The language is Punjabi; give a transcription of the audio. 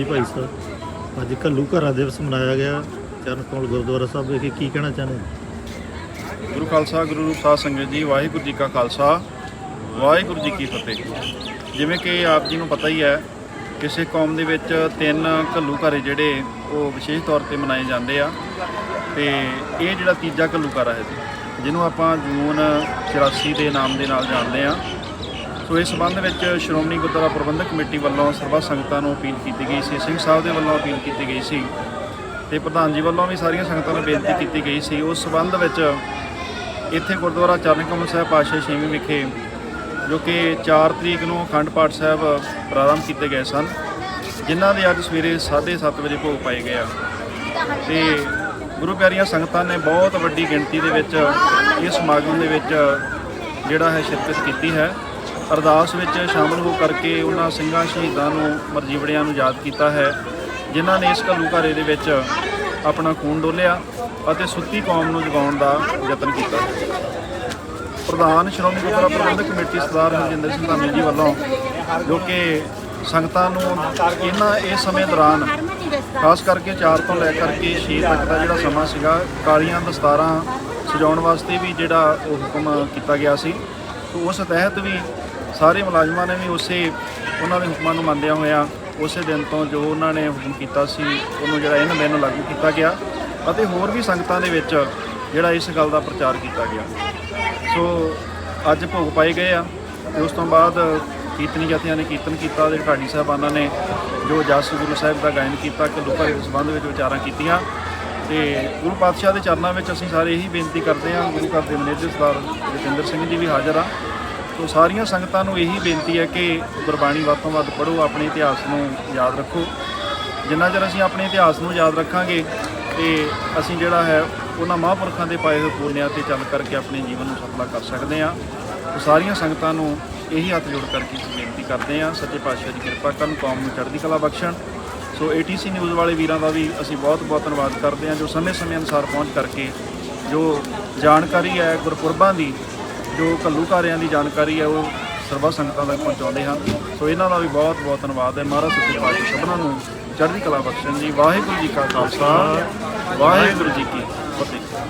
ਭਾਈ ਸਾਹਿਬ। ਅੱਜ ਘੱਲੂ ਘਰਾਂ ਦਿਵਸ ਮਨਾਇਆ ਗਿਆ। ਚਰਨ ਕਮਲ ਗੁਰਦੁਆਰਾ ਸਾਹਿਬ ਵਿਖੇ ਕੀ ਕਹਿਣਾ ਚਾਹੁੰਦੇ ਗੁਰੂ ਖਾਲਸਾ, ਗੁਰੂ ਰੂਪ ਸਾਧ ਸੰਗਤ ਜੀ, ਵਾਹਿਗੁਰੂ ਜੀ ਕਾ ਖਾਲਸਾ। ਵਾਹਿਗੁਰੂ ਜੀ ਕੀ ਫਤਿਹ। ਜਿਵੇਂ ਕਿ ਆਪ ਜੀ ਨੂੰ ਪਤਾ ਹੀ ਹੈ, ਕਿਸੇ ਕੌਮ ਦੇ ਵਿੱਚ ਤਿੰਨ ਘੱਲੂ ਘਰੇ ਜਿਹੜੇ, ਉਹ ਵਿਸ਼ੇਸ਼ ਤੌਰ ਤੇ ਮਨਾਏ ਜਾਂਦੇ ਆ। ਤੇ ਇਹ ਜਿਹੜਾ ਤੀਜਾ ਘੱਲੂ ਘਾਰਾ ਹੈ ਜਿਹਨੂੰ ਆਪਾਂ ਜੂਨ 84 ਦੇ ਨਾਮ ਦੇ ਨਾਲ ਜਾਣਦੇ ਆ। ਸੋ ਇਸ ਸੰਬੰਧ ਵਿੱਚ ਸ਼੍ਰੋਮਣੀ ਗੁਰਦੁਆਰਾ ਪ੍ਰਬੰਧਕ ਕਮੇਟੀ ਵੱਲੋਂ ਸਰਬੱਤ ਸੰਗਤਾਂ ਨੂੰ ਅਪੀਲ ਕੀਤੀ ਗਈ ਸੀ। ਸਿੰਘ ਸਾਹਿਬ ਦੇ ਵੱਲੋਂ ਅਪੀਲ ਕੀਤੀ ਗਈ ਸੀ ਤੇ ਪ੍ਰਧਾਨ ਜੀ ਵੱਲੋਂ ਵੀ ਸਾਰੀਆਂ ਸੰਗਤਾਂ ਨੂੰ ਬੇਨਤੀ ਕੀਤੀ ਗਈ ਸੀ। ਉਸ ਸੰਬੰਧ ਵਿੱਚ ਇੱਥੇ ਗੁਰਦੁਆਰਾ ਚਰਨ ਕਮਲ ਸਾਹਿਬ ਪਾਤਸ਼ਾਹ ਛੇਵੀਂ ਵਿਖੇ, ਜੋ ਕਿ 4 ਤਰੀਕ ਨੂੰ ਅਖੰਡ ਪਾਠ ਸਾਹਿਬ ਪ੍ਰਾਰੰਭ ਕੀਤੇ ਗਏ ਸਨ, ਜਿਨ੍ਹਾਂ ਦੇ ਅੱਜ ਸਵੇਰੇ 7:30 ਵਜੇ ਭੋਗ ਪਾਏ ਗਏ ਆ। ਤੇ ਗੁਰੂ ਪਿਆਰੀਆਂ ਸੰਗਤਾਂ ਨੇ ਬਹੁਤ ਵੱਡੀ ਗਿਣਤੀ ਦੇ ਵਿੱਚ ਇਸ ਸਮਾਗਮ ਦੇ ਵਿੱਚ ਜਿਹੜਾ ਹੈ ਸ਼ਿਰਕਤ ਕੀਤੀ ਹੈ। ਅਰਦਾਸ ਵਿੱਚ ਸ਼ਾਮਲ ਹੋ ਕਰਕੇ ਉਹਨਾਂ ਸਿੰਘਾਂ ਸ਼ਹੀਦਾਂ ਨੂੰ ਮਰਜੀਵੜਿਆਂ ਨੂੰ ਯਾਦ ਕੀਤਾ ਹੈ, ਜਿਨ੍ਹਾਂ ਨੇ ਇਸ ਘੱਲੂ ਘਾਰੇ ਦੇ ਵਿੱਚ ਆਪਣਾ ਖੂਨ ਡੋਲਿਆ ਅਤੇ ਸੁੱਤੀ ਕੌਮ ਨੂੰ ਜਗਾਉਣ ਦਾ ਯਤਨ ਕੀਤਾ। ਪ੍ਰਧਾਨ ਸ਼੍ਰੋਮਣੀ ਗੁਰਦੁਆਰਾ ਪ੍ਰਬੰਧਕ ਕਮੇਟੀ ਸਰਦਾਰ ਹਰਜਿੰਦਰ ਸਿੰਘ ਧਾਮੀ ਜੀ ਵੱਲੋਂ ਜੋ ਕਿ ਸੰਗਤਾਂ ਨੂੰ ਇਹਨਾਂ ਇਸ ਸਮੇਂ ਦੌਰਾਨ ਖਾਸ ਕਰਕੇ 4 ਤੋਂ ਲੈ ਕਰਕੇ 6 ਤੱਕ ਦਾ ਜਿਹੜਾ ਸਮਾਂ ਸੀਗਾ, ਕਾਲੀਆਂ ਦਸਤਾਰਾਂ ਸਜਾਉਣ ਵਾਸਤੇ ਵੀ ਜਿਹੜਾ ਉਹ ਹੁਕਮ ਕੀਤਾ ਗਿਆ ਸੀ। ਉਸ ਤਹਿਤ ਵੀ ਸਾਰੇ ਮੁਲਾਜ਼ਮਾਂ ਨੇ ਵੀ ਉਸੇ ਉਹਨਾਂ ਦੇ ਹੁਕਮਾਂ ਨੂੰ ਮੰਨਦਿਆਂ ਹੋਇਆਂ ਉਸੇ ਦਿਨ ਤੋਂ ਜੋ ਉਹਨਾਂ ਨੇ ਹੁਕਮ ਕੀਤਾ ਸੀ, ਉਹਨੂੰ ਜਿਹੜਾ ਇਹਨਾਂ ਦਿਨ ਲਾਗੂ ਕੀਤਾ ਗਿਆ ਅਤੇ ਹੋਰ ਵੀ ਸੰਗਤਾਂ ਦੇ ਵਿੱਚ ਜਿਹੜਾ ਇਸ ਗੱਲ ਦਾ ਪ੍ਰਚਾਰ ਕੀਤਾ ਗਿਆ। ਸੋ ਅੱਜ ਭੋਗ ਪਾਏ ਗਏ ਆ ਤੇ ਉਸ ਤੋਂ ਬਾਅਦ ਕੀਰਤਨੀ ਜਾਤੀਆਂ ਨੇ ਕੀਰਤਨ ਕੀਤਾ ਤੇ ਢਾਡੀ ਸਾਹਿਬਾਨਾਂ ਨੇ ਜੋ ਜਸ ਗੁਰੂ ਸਾਹਿਬ ਦਾ ਗਾਇਨ ਕੀਤਾ ਕਿ ਲੋਕਾਂ ਦੇ ਸੰਬੰਧ ਵਿੱਚ ਵਿਚਾਰਾਂ ਕੀਤੀਆਂ ਤੇ ਗੁਰੂ ਪਾਤਸ਼ਾਹ ਦੇ ਚਰਨਾਂ ਵਿੱਚ ਅਸੀਂ ਸਾਰੇ ਇਹੀ ਬੇਨਤੀ ਕਰਦੇ ਹਾਂ, ਗੁਰੂ ਘਰ ਦੇ ਮੈਨੇਜਰ ਸਰਦਾਰ ਜਤਿੰਦਰ ਸਿੰਘ ਜੀ ਵੀ ਹਾਜ਼ਰ ਆ। ਸੋ ਸਾਰੀਆਂ ਸੰਗਤਾਂ ਨੂੰ ਇਹੀ ਬੇਨਤੀ ਹੈ ਕਿ ਗੁਰਬਾਣੀ ਵੱਧ ਤੋਂ ਵੱਧ ਪੜ੍ਹੋ, ਆਪਣੇ ਇਤਿਹਾਸ ਨੂੰ ਯਾਦ ਰੱਖੋ। ਜਿੰਨਾ ਚਿਰ ਅਸੀਂ ਆਪਣੇ ਇਤਿਹਾਸ ਨੂੰ ਯਾਦ ਰੱਖਾਂਗੇ ਤੇ ਅਸੀਂ ਜਿਹੜਾ ਹੈ ਉਹਨਾਂ ਮਹਾਂਪੁਰਖਾਂ ਦੇ ਪਾਏ ਹੋਏ ਪੁੰਨਿਆਂ ਤੇ ਚੱਲ ਕਰਕੇ ਆਪਣੇ ਜੀਵਨ ਨੂੰ ਸਫਲਾ ਕਰ ਸਕਦੇ ਹਾਂ। ਸਾਰੀਆਂ ਸੰਗਤਾਂ ਨੂੰ ਇਹੀ ਹੱਥ ਜੋੜ ਕਰਕੇ ਬੇਨਤੀ ਕਰਦੇ ਹਾਂ, ਸੱਚੇ ਪਾਤਸ਼ਾਹ ਦੀ ਕਿਰਪਾ ਕਰਨ, ਕੌਮ ਨੂੰ ਚੜ੍ਹਦੀ ਕਲਾ ਬਖਸ਼ਣ। ਸੋ ATC ਨਿਊਜ਼ ਵਾਲੇ ਵੀਰਾਂ ਦਾ ਵੀ ਅਸੀਂ ਬਹੁਤ ਬਹੁਤ ਧੰਨਵਾਦ ਕਰਦੇ ਹਾਂ, ਜੋ ਸਮੇਂ-ਸਮੇਂ ਅਨੁਸਾਰ ਪਹੁੰਚ ਕਰਕੇ ਜੋ ਜਾਣਕਾਰੀ ਹੈ ਗੁਰਪੁਰਬਾਂ ਦੀ ਜੋ ਘੱਲੂ ਦੀ ਜਾਣਕਾਰੀ ਹੈ, ਉਹ ਸਰਬਾ ਸੰਗਤਾਂ ਤੱਕ ਪਹੁੰਚਾਉਂਦੇ ਹਨ। ਸੋ ਇਹਨਾਂ ਦਾ ਵੀ ਬਹੁਤ ਬਹੁਤ ਧੰਨਵਾਦ ਹੈ। ਮਹਾਰਾਜ ਸੱਚੇ ਪਾਤਸ਼ਾਹ ਸਭਨਾਂ ਨੂੰ ਚੜ੍ਹਦੀ ਕਲਾ ਬਖਸ਼ਣ ਜੀ। ਵਾਹਿਗੁਰੂ ਜੀ ਕਾ ਖਾਲਸਾ। ਵਾਹਿਗੁਰੂ ਜੀ ਕੀ ਫਤਿਹ।